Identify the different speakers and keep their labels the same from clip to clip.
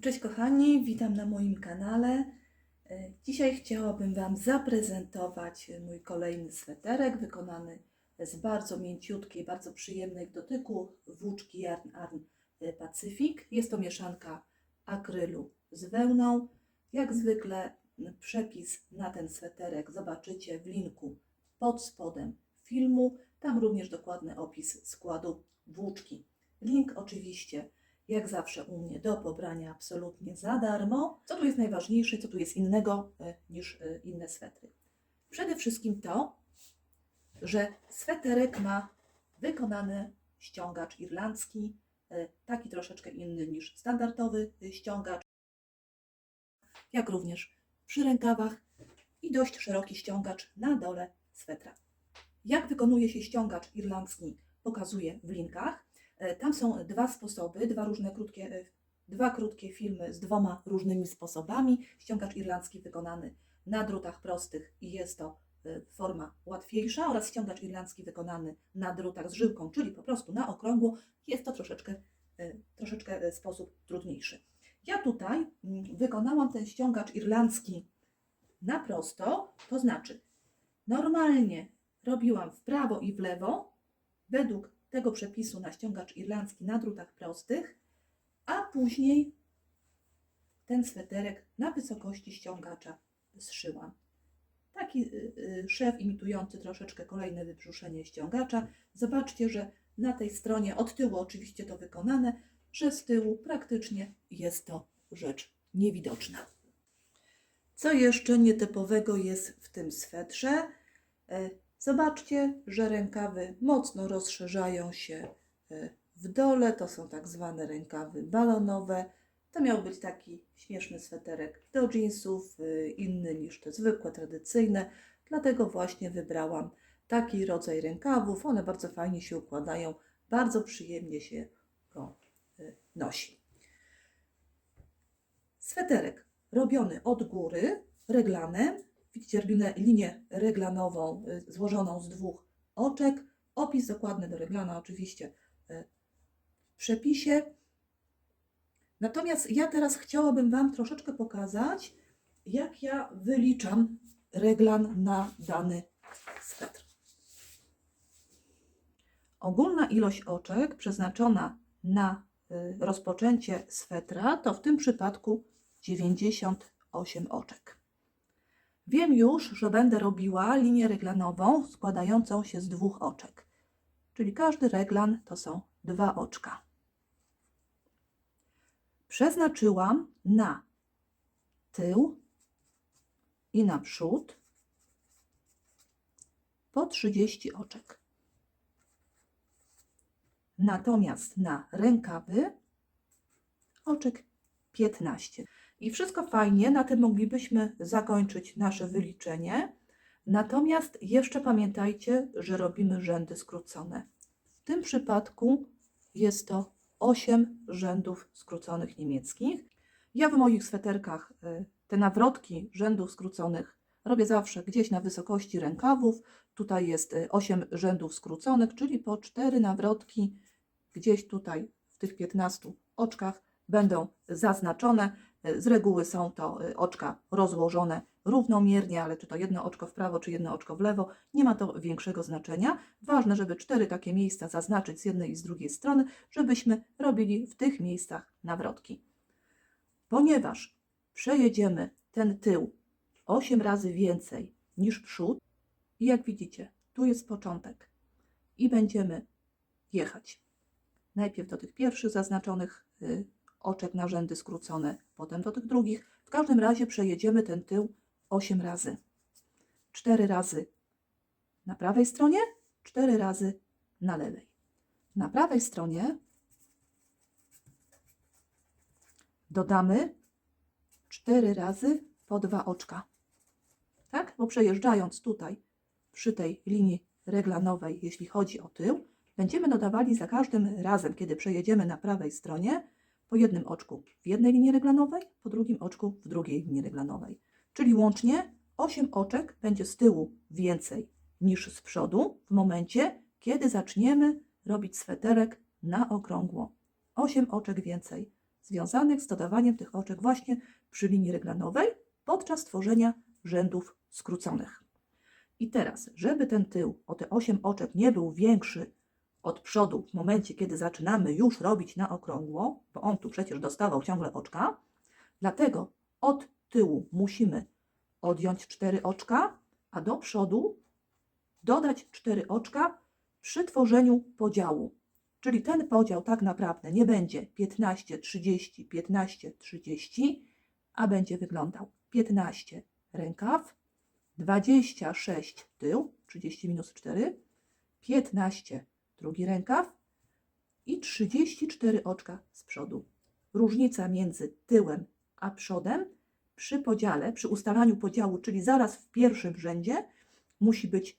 Speaker 1: Cześć kochani, witam na moim kanale. E, Dzisiaj chciałabym Wam zaprezentować mój kolejny sweterek wykonany z bardzo mięciutkiej, bardzo przyjemnej w dotyku włóczki Yarn Arn Pacific. Jest to mieszanka akrylu z wełną. Jak zwykle przepis na ten sweterek zobaczycie w linku pod spodem filmu. Tam również dokładny opis składu włóczki. Link oczywiście jak zawsze u mnie do pobrania absolutnie za darmo. Co tu jest najważniejsze, co tu jest innego e, niż e, inne swetry? Przede wszystkim to, że sweterek ma wykonany ściągacz irlandzki, e, taki troszeczkę inny niż standardowy ściągacz, jak również przy rękawach i dość szeroki ściągacz na dole swetra. Jak wykonuje się ściągacz irlandzki, pokazuję w linkach. E, Tam są dwa sposoby, dwa różne krótkie, e, dwa krótkie filmy z dwoma różnymi sposobami. Ściągacz irlandzki wykonany na drutach prostych i jest to e, forma łatwiejsza oraz ściągacz irlandzki wykonany na drutach z żyłką, czyli po prostu na okrągło. Jest to troszeczkę, troszeczkę sposób trudniejszy. Ja tutaj mm, wykonałam ten ściągacz irlandzki na prosto, to znaczy normalnie robiłam w prawo i w lewo według tego przepisu na ściągacz irlandzki na drutach prostych, a później ten sweterek na wysokości ściągacza zszyłam. Taki y, y, szef imitujący troszeczkę kolejne wybrzuszenie ściągacza. Zobaczcie, że na tej stronie od tyłu oczywiście to wykonane, że z tyłu praktycznie jest to rzecz niewidoczna. Co jeszcze nietypowego jest w tym swetrze? Zobaczcie, że rękawy mocno rozszerzają się e, w dole. To są tak zwane rękawy balonowe. To miał być taki śmieszny sweterek do jeansów, e, inny niż te zwykłe, tradycyjne. Dlatego właśnie wybrałam taki rodzaj rękawów. One bardzo fajnie się układają, bardzo przyjemnie się go e, nosi. Sweterek robiony od góry, reglanem. Widzicie linię, reglanową y, złożoną z dwóch oczek. Opis dokładny do reglana oczywiście y, w przepisie. Natomiast ja teraz chciałabym Wam troszeczkę pokazać, jak ja wyliczam reglan na dany swetr. Ogólna ilość oczek przeznaczona na y, rozpoczęcie swetra to w tym przypadku 98 oczek. Wiem już, że będę robiła linię reglanową składającą się z dwóch oczek. Czyli każdy reglan to są dwa oczka. Przeznaczyłam na tył i na przód po 30 oczek. Natomiast na rękawy oczek 15. I wszystko fajnie, na tym moglibyśmy zakończyć nasze wyliczenie. Natomiast jeszcze pamiętajcie, że robimy rzędy skrócone. W tym przypadku jest to 8 rzędów skróconych niemieckich. Ja w moich sweterkach y, te nawrotki rzędów skróconych robię zawsze gdzieś na wysokości rękawów. Tutaj jest 8 rzędów skróconych, czyli po 4 nawrotki gdzieś tutaj w tych 15 oczkach będą zaznaczone. Z reguły są to y, oczka rozłożone równomiernie, ale czy to jedno oczko w prawo, czy jedno oczko w lewo, nie ma to większego znaczenia. Ważne, żeby cztery takie miejsca zaznaczyć z jednej i z drugiej strony, żebyśmy robili w tych miejscach nawrotki. Ponieważ przejedziemy ten tył 8 razy więcej niż przód, i jak widzicie, tu jest początek i będziemy jechać. Najpierw do tych pierwszych zaznaczonych y, oczek na rzędy skrócone, potem do tych drugich. W każdym razie przejedziemy ten tył 8 razy. 4 razy na prawej stronie, 4 razy na lewej. Na prawej stronie dodamy 4 razy po dwa oczka. Tak? Bo przejeżdżając tutaj przy tej linii reglanowej, jeśli chodzi o tył, będziemy dodawali za każdym razem, kiedy przejedziemy na prawej stronie, po jednym oczku w jednej linii reglanowej, po drugim oczku w drugiej linii reglanowej. Czyli łącznie 8 oczek będzie z tyłu więcej niż z przodu w momencie, kiedy zaczniemy robić sweterek na okrągło. 8 oczek więcej związanych z dodawaniem tych oczek właśnie przy linii reglanowej podczas tworzenia rzędów skróconych. I teraz, żeby ten tył o te 8 oczek nie był większy od przodu w momencie, kiedy zaczynamy już robić na okrągło, bo on tu przecież dostawał ciągle oczka, dlatego od tyłu musimy odjąć 4 oczka, a do przodu dodać 4 oczka przy tworzeniu podziału. Czyli ten podział tak naprawdę nie będzie 15, 30, 15, 30, a będzie wyglądał 15 rękaw, 26 tył, 30 minus 4, 15 drugi rękaw i 34 oczka z przodu. Różnica między tyłem a przodem przy podziale, przy ustalaniu podziału, czyli zaraz w pierwszym rzędzie, musi być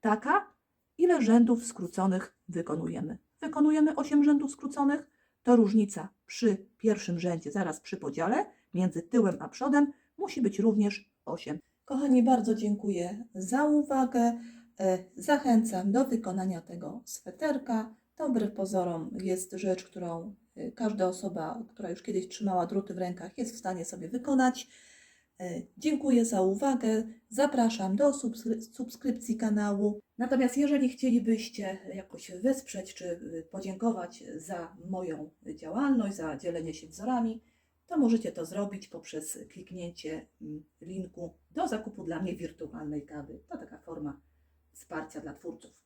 Speaker 1: taka, ile rzędów skróconych wykonujemy. Wykonujemy 8 rzędów skróconych, to różnica przy pierwszym rzędzie, zaraz przy podziale, między tyłem a przodem, musi być również 8. Kochani, bardzo dziękuję za uwagę. E, Zachęcam do wykonania tego sweterka. To wbrew pozorom jest rzecz, którą e, każda osoba, która już kiedyś trzymała druty w rękach, jest w stanie sobie wykonać. E, Dziękuję za uwagę. Zapraszam do subskry- subskrypcji kanału. Natomiast jeżeli chcielibyście jakoś wesprzeć czy podziękować za moją działalność, za dzielenie się wzorami, to możecie to zrobić poprzez kliknięcie mm, linku do zakupu dla mnie wirtualnej kawy. To taka forma wsparcia dla twórców.